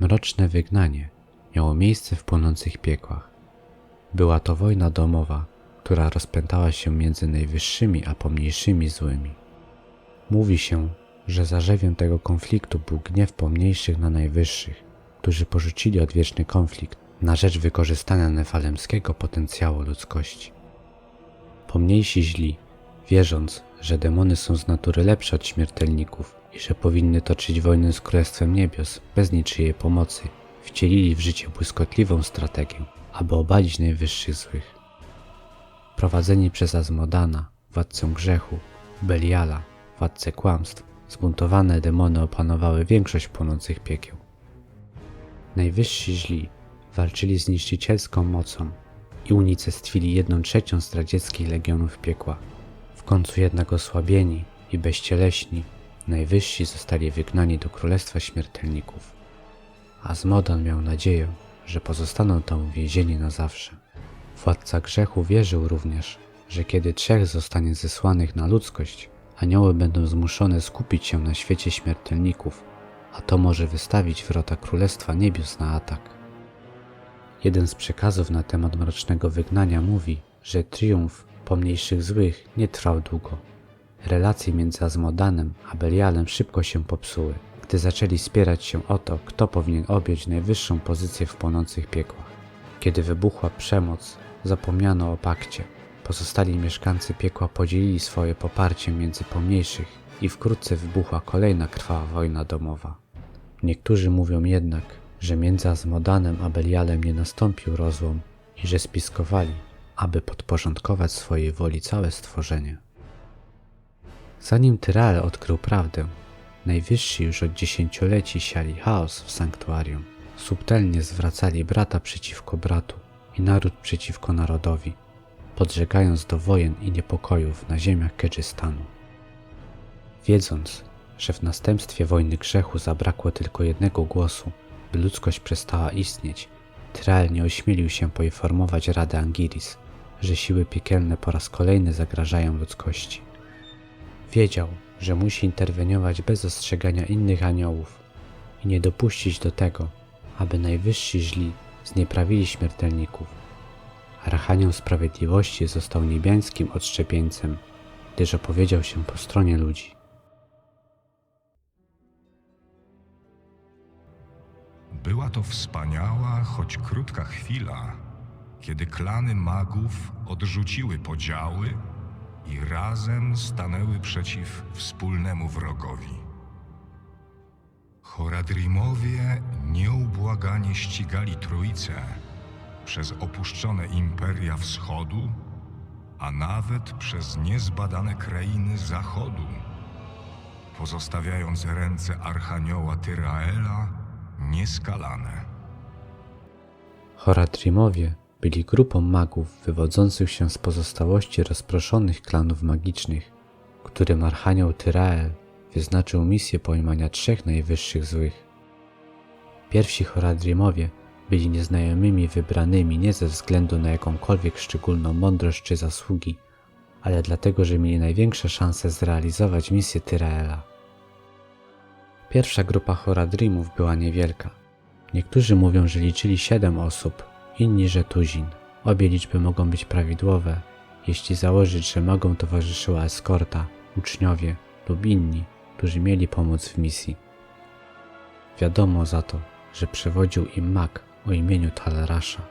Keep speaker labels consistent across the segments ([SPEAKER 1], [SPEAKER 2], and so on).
[SPEAKER 1] Mroczne wygnanie miało miejsce w płonących piekłach. Była to wojna domowa, która rozpętała się między najwyższymi a pomniejszymi złymi. Mówi się, że zarzewiem tego konfliktu był gniew pomniejszych na najwyższych, którzy porzucili odwieczny konflikt na rzecz wykorzystania nefalemskiego potencjału ludzkości. Pomniejsi źli, wierząc, że demony są z natury lepsze od śmiertelników i że powinny toczyć wojnę z Królestwem Niebios bez niczyjej pomocy, wcielili w życie błyskotliwą strategię, aby obalić najwyższych złych. Prowadzeni przez Azmodana, władcę grzechu, Beliala, władcę kłamstw, zbuntowane demony opanowały większość płonących piekieł. Najwyżsi źli walczyli z niszczycielską mocą i unicestwili jedną trzecią zdradzieckich legionów piekła. W końcu jednak osłabieni i bezcieleśni, najwyżsi zostali wygnani do Królestwa Śmiertelników. Azmodan miał nadzieję, że pozostaną tam uwięzieni na zawsze. Władca grzechu wierzył również, że kiedy trzech zostanie zesłanych na ludzkość, anioły będą zmuszone skupić się na świecie śmiertelników, a to może wystawić wrota Królestwa Niebios na atak. Jeden z przekazów na temat mrocznego wygnania mówi, że triumf pomniejszych złych nie trwał długo. Relacje między Azmodanem a Belialem szybko się popsuły, gdy zaczęli spierać się o to, kto powinien objąć najwyższą pozycję w płonących piekłach. Kiedy wybuchła przemoc, zapomniano o pakcie. Pozostali mieszkańcy piekła podzielili swoje poparcie między pomniejszych i wkrótce wybuchła kolejna krwawa wojna domowa. Niektórzy mówią jednak, że między Azmodanem a Belialem nie nastąpił rozłam i że spiskowali, aby podporządkować swojej woli całe stworzenie. Zanim Tyrael odkrył prawdę, najwyżsi już od dziesięcioleci siali chaos w sanktuarium. Subtelnie zwracali brata przeciwko bratu i naród przeciwko narodowi, podżegając do wojen i niepokojów na ziemiach Kedżystanu. Wiedząc, że w następstwie wojny grzechu zabrakło tylko jednego głosu, by ludzkość przestała istnieć, Tyrael nie ośmielił się poinformować Rady Angiris, że siły piekielne po raz kolejny zagrażają ludzkości. Wiedział, że musi interweniować bez ostrzegania innych aniołów i nie dopuścić do tego, aby najwyżsi źli znieprawili śmiertelników. Archanioł Sprawiedliwości został niebiańskim odszczepieńcem, gdyż opowiedział się po stronie ludzi.
[SPEAKER 2] Była to wspaniała, choć krótka chwila, kiedy klany magów odrzuciły podziały i razem stanęły przeciw wspólnemu wrogowi. Horadrimowie nieubłaganie ścigali trójcę przez opuszczone imperia wschodu, a nawet przez niezbadane krainy zachodu, pozostawiając ręce archanioła Tyraela nieskalane.
[SPEAKER 1] Horadrimowie byli grupą magów wywodzących się z pozostałości rozproszonych klanów magicznych, którym Archanioł Tyrael wyznaczył misję pojmania trzech najwyższych złych. Pierwsi Horadrimowie byli nieznajomymi wybranymi nie ze względu na jakąkolwiek szczególną mądrość czy zasługi, ale dlatego, że mieli największe szanse zrealizować misję Tyraela. Pierwsza grupa Horadrimów była niewielka. Niektórzy mówią, że liczyli siedem osób, inni, że tuzin. Obie liczby mogą być prawidłowe, jeśli założyć, że mogą towarzyszyła eskorta, uczniowie lub inni, którzy mieli pomóc w misji. Wiadomo za to, że przewodził im mag o imieniu Talarasza.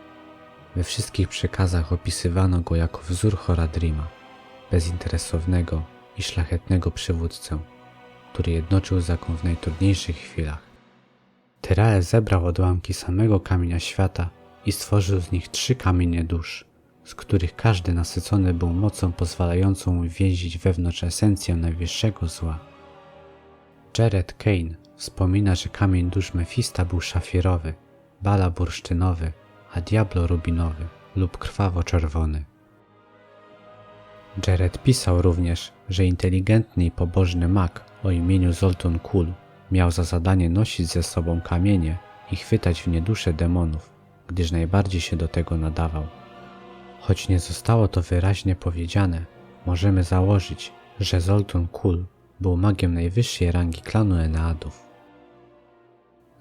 [SPEAKER 1] We wszystkich przekazach opisywano go jako wzór Horadrima, bezinteresownego i szlachetnego przywódcę, który jednoczył zakon w najtrudniejszych chwilach. Tyrael zebrał odłamki samego kamienia świata i stworzył z nich trzy kamienie dusz, z których każdy nasycony był mocą pozwalającą więzić wewnątrz esencję najwyższego zła. Jared Kane wspomina, że kamień dusz Mefista był szafirowy, Bala bursztynowy, a Diablo rubinowy lub krwawo-czerwony. Jared pisał również, że inteligentny i pobożny mag o imieniu Zoltun Kul miał za zadanie nosić ze sobą kamienie i chwytać w nie dusze demonów, gdyż najbardziej się do tego nadawał. Choć nie zostało to wyraźnie powiedziane, możemy założyć, że Zoltun Kul był magiem najwyższej rangi klanu Eneadów.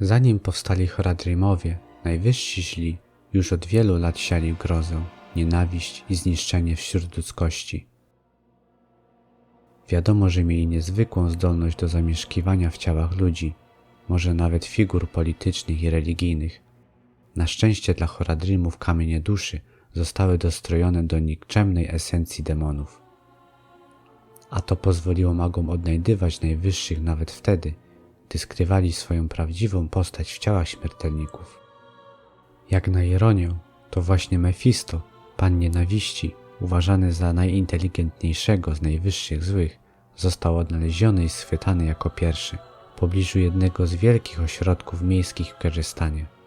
[SPEAKER 1] Zanim powstali Horadrimowie, najwyżsi źli już od wielu lat siali grozę, nienawiść i zniszczenie wśród ludzkości. Wiadomo, że mieli niezwykłą zdolność do zamieszkiwania w ciałach ludzi, może nawet figur politycznych i religijnych. Na szczęście dla Horadrimów kamienie duszy zostały dostrojone do nikczemnej esencji demonów. A to pozwoliło magom odnajdywać najwyższych nawet wtedy, gdy skrywali swoją prawdziwą postać w ciałach śmiertelników. Jak na ironię, to właśnie Mefisto, pan nienawiści, uważany za najinteligentniejszego z najwyższych złych, został odnaleziony i schwytany jako pierwszy w pobliżu jednego z wielkich ośrodków miejskich w Kerystanie.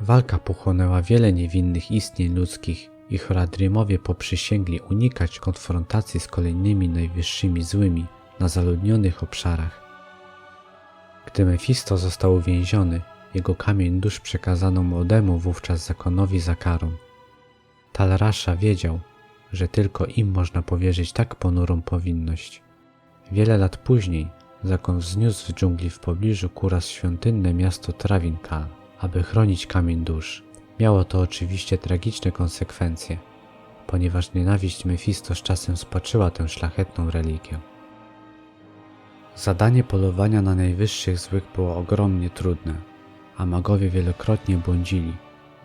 [SPEAKER 1] Walka pochłonęła wiele niewinnych istnień ludzkich i Horadrimowie poprzysięgli unikać konfrontacji z kolejnymi najwyższymi złymi na zaludnionych obszarach. Gdy Mefisto został uwięziony, jego kamień dusz przekazano młodemu wówczas zakonowi za karą. Talrasza wiedział, że tylko im można powierzyć tak ponurą powinność. Wiele lat później zakon wzniósł w dżungli w pobliżu kuras świątynne miasto Travinkal, aby chronić kamień dusz. Miało to oczywiście tragiczne konsekwencje, ponieważ nienawiść Mefisto z czasem spaczyła tę szlachetną religię. Zadanie polowania na najwyższych złych było ogromnie trudne, a magowie wielokrotnie błądzili,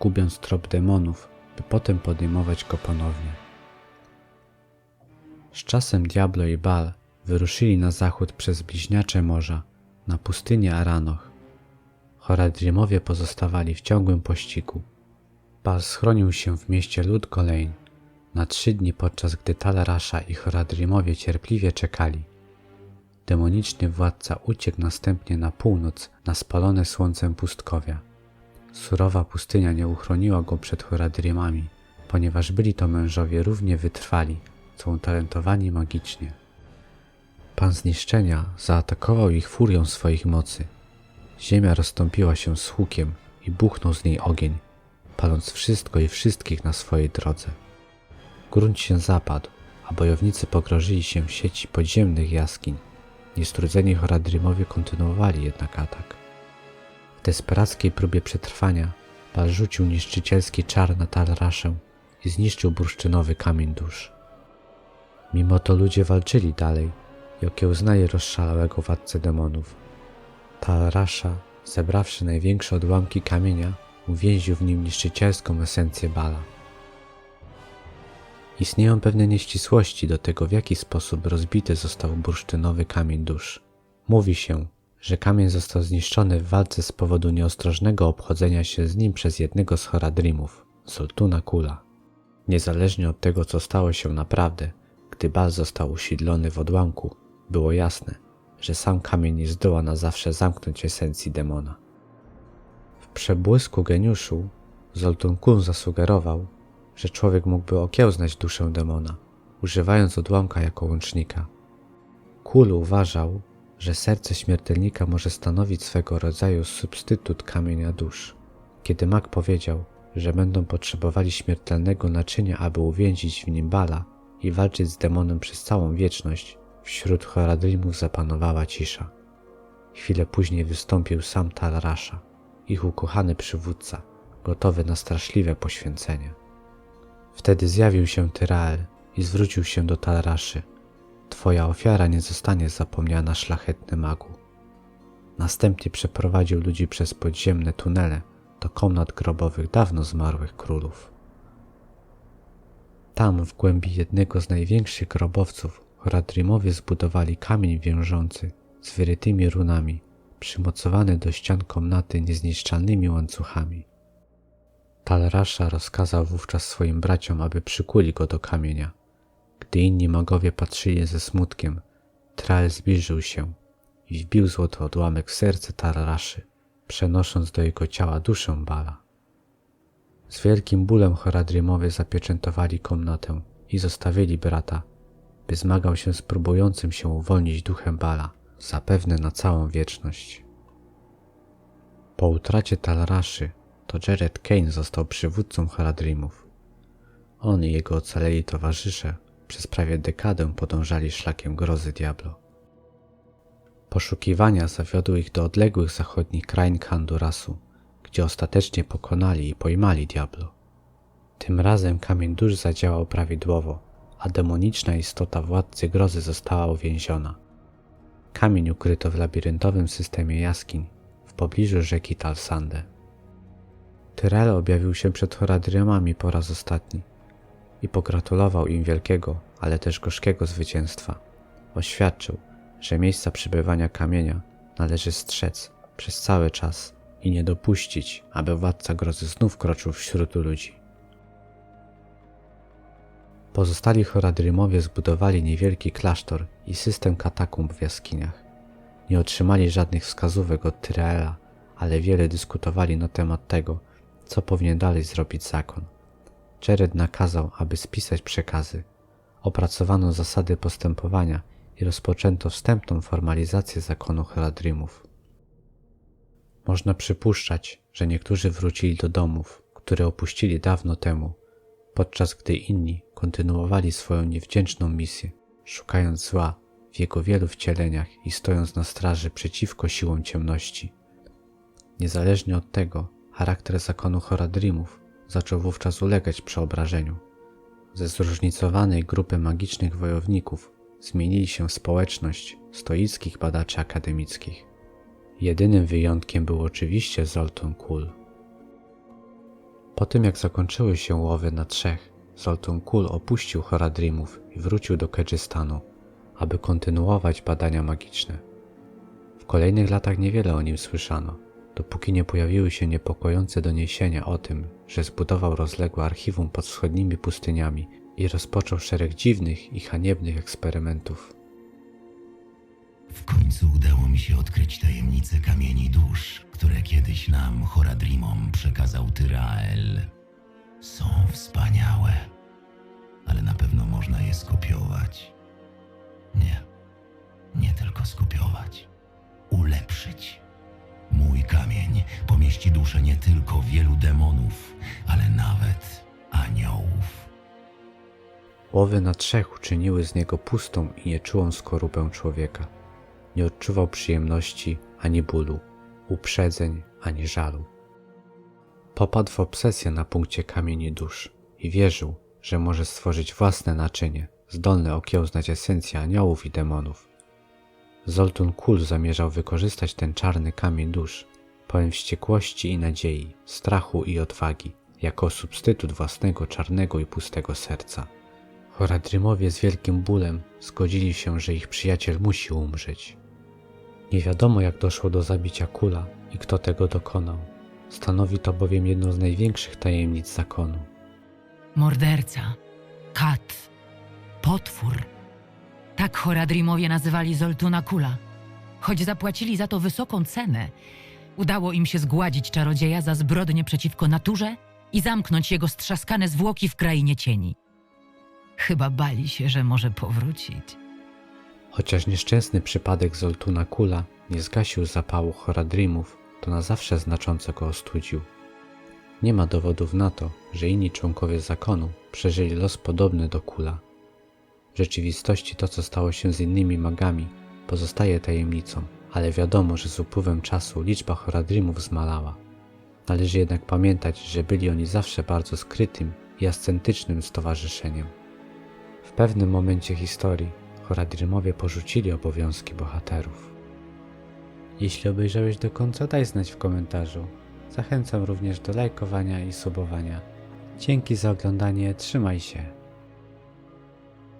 [SPEAKER 1] gubiąc trop demonów, by potem podejmować go ponownie. Z czasem Diablo i Bal wyruszyli na zachód przez bliźniacze morza, na pustynię Aranoch. Horadrimowie pozostawali w ciągłym pościgu. Bal schronił się w mieście Lud Golein na trzy dni, podczas gdy Talarasza i Horadrimowie cierpliwie czekali. Demoniczny władca uciekł następnie na północ na spalone słońcem pustkowia. Surowa pustynia nie uchroniła go przed Horadrimami, ponieważ byli to mężowie równie wytrwali, co utalentowani magicznie. Pan zniszczenia zaatakował ich furią swoich mocy. Ziemia rozstąpiła się z hukiem i buchnął z niej ogień, paląc wszystko i wszystkich na swojej drodze. Grunt się zapadł, a bojownicy pogrożyli się w sieci podziemnych jaskiń. Niestrudzeni Horadrimowie kontynuowali jednak atak. W desperackiej próbie przetrwania Bal rzucił niszczycielski czar na Talraszę i zniszczył bursztynowy kamień dusz. Mimo to ludzie walczyli dalej i okiełznali rozszalałego władcę demonów. Talrasza, zebrawszy największe odłamki kamienia, uwięził w nim niszczycielską esencję Bala. Istnieją pewne nieścisłości do tego, w jaki sposób rozbity został bursztynowy kamień dusz. Mówi się, że kamień został zniszczony w walce z powodu nieostrożnego obchodzenia się z nim przez jednego z Horadrimów, Sultuna Kula. Niezależnie od tego, co stało się naprawdę, gdy Bal został usiedlony w odłamku, było jasne, że sam kamień nie zdoła na zawsze zamknąć esencji demona. W przebłysku geniuszu Zoltun Kun zasugerował, że człowiek mógłby okiełznać duszę demona, używając odłamka jako łącznika. Kul uważał, że serce śmiertelnika może stanowić swego rodzaju substytut kamienia dusz. Kiedy mag powiedział, że będą potrzebowali śmiertelnego naczynia, aby uwięzić w nim bala i walczyć z demonem przez całą wieczność, wśród Horadrimów zapanowała cisza. Chwilę później wystąpił sam Talrasza, ich ukochany przywódca, gotowy na straszliwe poświęcenie. Wtedy zjawił się Tyrael i zwrócił się do Talraszy. Twoja ofiara nie zostanie zapomniana, szlachetny magu. Następnie przeprowadził ludzi przez podziemne tunele do komnat grobowych dawno zmarłych królów. Tam, w głębi jednego z największych grobowców, Horadrimowie zbudowali kamień wiążący z wyrytymi runami, przymocowany do ścian komnaty niezniszczalnymi łańcuchami. Talrasza rozkazał wówczas swoim braciom, aby przykuli go do kamienia. Gdy inni magowie patrzyli ze smutkiem, Trael zbliżył się i wbił złoty odłamek w serce Talraszy, przenosząc do jego ciała duszę Bala. Z wielkim bólem Horadrimowie zapieczętowali komnatę i zostawili brata, by zmagał się z próbującym się uwolnić duchem Bala, zapewne na całą wieczność. Po utracie Talraszy to Jared Kane został przywódcą Haradrimów. On i jego ocaleli towarzysze przez prawie dekadę podążali szlakiem grozy Diablo. Poszukiwania zawiodły ich do odległych zachodnich krain Kandurasu, gdzie ostatecznie pokonali i pojmali Diablo. Tym razem kamień dusz zadziałał prawidłowo, a demoniczna istota władcy grozy została uwięziona. Kamień ukryto w labiryntowym systemie jaskiń w pobliżu rzeki Talsande. Tyrell objawił się przed Horadriamami po raz ostatni i pogratulował im wielkiego, ale też gorzkiego zwycięstwa. Oświadczył, że miejsca przybywania kamienia należy strzec przez cały czas i nie dopuścić, aby władca grozy znów kroczył wśród ludzi. Pozostali Horadrymowie zbudowali niewielki klasztor i system katakumb w jaskiniach. Nie otrzymali żadnych wskazówek od Tyraela, ale wiele dyskutowali na temat tego, co powinien dalej zrobić zakon. Jared nakazał, aby spisać przekazy. Opracowano zasady postępowania i rozpoczęto wstępną formalizację zakonu Horadrimów. Można przypuszczać, że niektórzy wrócili do domów, które opuścili dawno temu, podczas gdy inni kontynuowali swoją niewdzięczną misję, szukając zła w jego wielu wcieleniach i stojąc na straży przeciwko siłom ciemności. Niezależnie od tego, charakter zakonu Horadrimów zaczął wówczas ulegać przeobrażeniu. Ze zróżnicowanej grupy magicznych wojowników zmienili się społeczność stoickich badaczy akademickich. Jedynym wyjątkiem był oczywiście Zoltun Kul. Po tym jak zakończyły się łowy na trzech, Zoltun Kul opuścił Horadrimów i wrócił do Kedżystanu, aby kontynuować badania magiczne. W kolejnych latach niewiele o nim słyszano, dopóki nie pojawiły się niepokojące doniesienia o tym, że zbudował rozległe archiwum pod wschodnimi pustyniami i rozpoczął szereg dziwnych i haniebnych eksperymentów.
[SPEAKER 3] Końcu udało mi się odkryć tajemnice kamieni dusz, które kiedyś nam, Horadrimom, przekazał Tyrael. Są wspaniałe, ale na pewno można je skopiować. Nie, nie tylko skopiować, ulepszyć. Mój kamień pomieści duszę nie tylko wielu demonów, ale nawet aniołów.
[SPEAKER 1] Łowy na trzech uczyniły z niego pustą i nieczułą skorupę człowieka. Nie odczuwał przyjemności ani bólu, uprzedzeń ani żalu. Popadł w obsesję na punkcie kamieni dusz i wierzył, że może stworzyć własne naczynie, zdolne okiełznać esencję aniołów i demonów. Zoltun Kul zamierzał wykorzystać ten czarny kamień dusz, pełen wściekłości i nadziei, strachu i odwagi, jako substytut własnego czarnego i pustego serca. Horadrymowie z wielkim bólem zgodzili się, że ich przyjaciel musi umrzeć. Nie wiadomo jak doszło do zabicia Kula i kto tego dokonał. Stanowi to bowiem jedną z największych tajemnic zakonu.
[SPEAKER 4] Morderca, kat, potwór. Tak Horadrimowie nazywali Zoltuna Kula. Choć zapłacili za to wysoką cenę, udało im się zgładzić czarodzieja za zbrodnie przeciwko naturze i zamknąć jego strzaskane zwłoki w krainie cieni. Chyba bali się, że może powrócić.
[SPEAKER 1] Chociaż nieszczęsny przypadek Zoltuna Kula nie zgasił zapału Horadrimów, to na zawsze znacząco go ostudził. Nie ma dowodów na to, że inni członkowie zakonu przeżyli los podobny do Kula. W rzeczywistości to, co stało się z innymi magami, pozostaje tajemnicą, ale wiadomo, że z upływem czasu liczba Horadrimów zmalała. Należy jednak pamiętać, że byli oni zawsze bardzo skrytym i ascentycznym stowarzyszeniem. W pewnym momencie historii Horadrimowie porzucili obowiązki bohaterów. Jeśli obejrzałeś do końca, daj znać w komentarzu. Zachęcam również do lajkowania i subowania. Dzięki za oglądanie, trzymaj się.